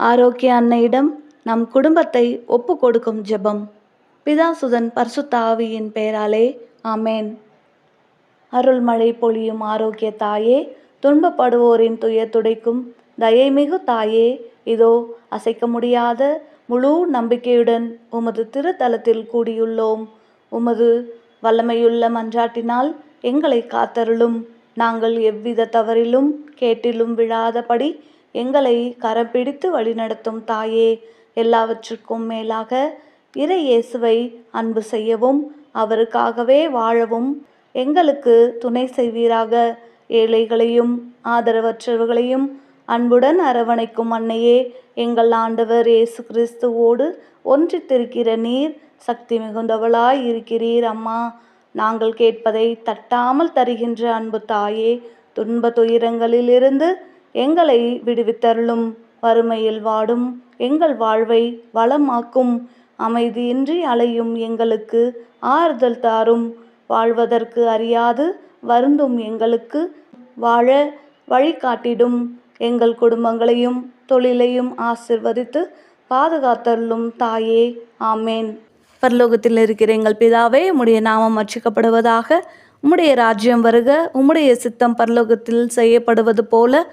ஆரோக்கிய அன்னையிடம் நம் குடும்பத்தை ஒப்பு கொடுக்கும் ஜெபம். பிதாசுதன் பரிசுத்த ஆவியின் பெயராலே ஆமேன். அருள்மழை பொழியும் ஆரோக்கிய தாயே துன்பப்படுவோரின் துயர் துடைக்கும் தயைமிகு தாயே இதோ அசைக்க முடியாத முழு நம்பிக்கையுடன் உமது திருத்தலத்தில் கூடியுள்ளோம். உமது வல்லமையுள்ள மன்றாட்டினால் எங்களை காத்தருளும். நாங்கள் எவ்வித தவறிலும் கேட்டிலும் விழாதபடி எங்களை கரம் பிடித்து வழிநடத்தும் தாயே எல்லாவற்றுக்கும் மேலாக இறை இயேசுவை அன்பு செய்யவும் அவருக்காகவே வாழவும் எங்களுக்கு துணை செய்வீராக. ஏழைகளையும் ஆதரவற்றவர்களையும் அன்புடன் அரவணைக்கும் அன்னையே எங்கள் ஆண்டவர் இயேசு கிறிஸ்துவோடு ஒன்றித்திருக்கிற நீர் சக்தி மிகுந்தவளாய் இருக்கிறீர் அம்மா. நாங்கள் கேட்பதை தட்டாமல் தருகின்ற அன்பு தாயே துன்ப துயரங்களிலிருந்து எங்களை விடுவித்தருளும். வறுமையில் வாடும் எங்கள் வாழ்வை வளமாக்கும். அமைதியின்றி அலையும் எங்களுக்கு ஆறுதல் தாரும். வாழ்வதற்கு அறியாது வருந்தும் எங்களுக்கு. வாழ வழிகாட்டிடும் எங்கள் குடும்பங்களையும் தொழிலையும் ஆசிர்வதித்து பாதுகாத்தருளும் தாயே. ஆமேன். பரலோகத்தில் இருக்கிற எங்கள் பிதாவே உம்முடைய நாமம் அர்ச்சிக்கப்படுவதாக உம்முடைய ராஜ்யம் வருக உம்முடைய சித்தம் பரலோகத்தில் செய்யப்படுவது போல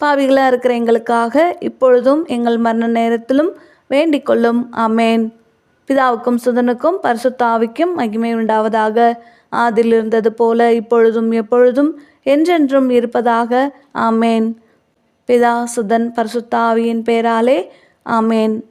பாவிகளாக இருக்கிற எங்களுக்காக இப்பொழுதும் எங்கள் மரண நேரத்திலும் வேண்டிக் கொள்ளும். அமேன் பிதாவுக்கும் சுதனுக்கும் பரிசுத்தாவிக்கும் மகிமை உண்டாவதாக. ஆதில் இருந்தது போல இப்பொழுதும் எப்பொழுதும் என்றென்றும் இருப்பதாக. ஆமேன். பிதா சுதன் பரிசுத்தாவியின் பேராலே. ஆமேன்.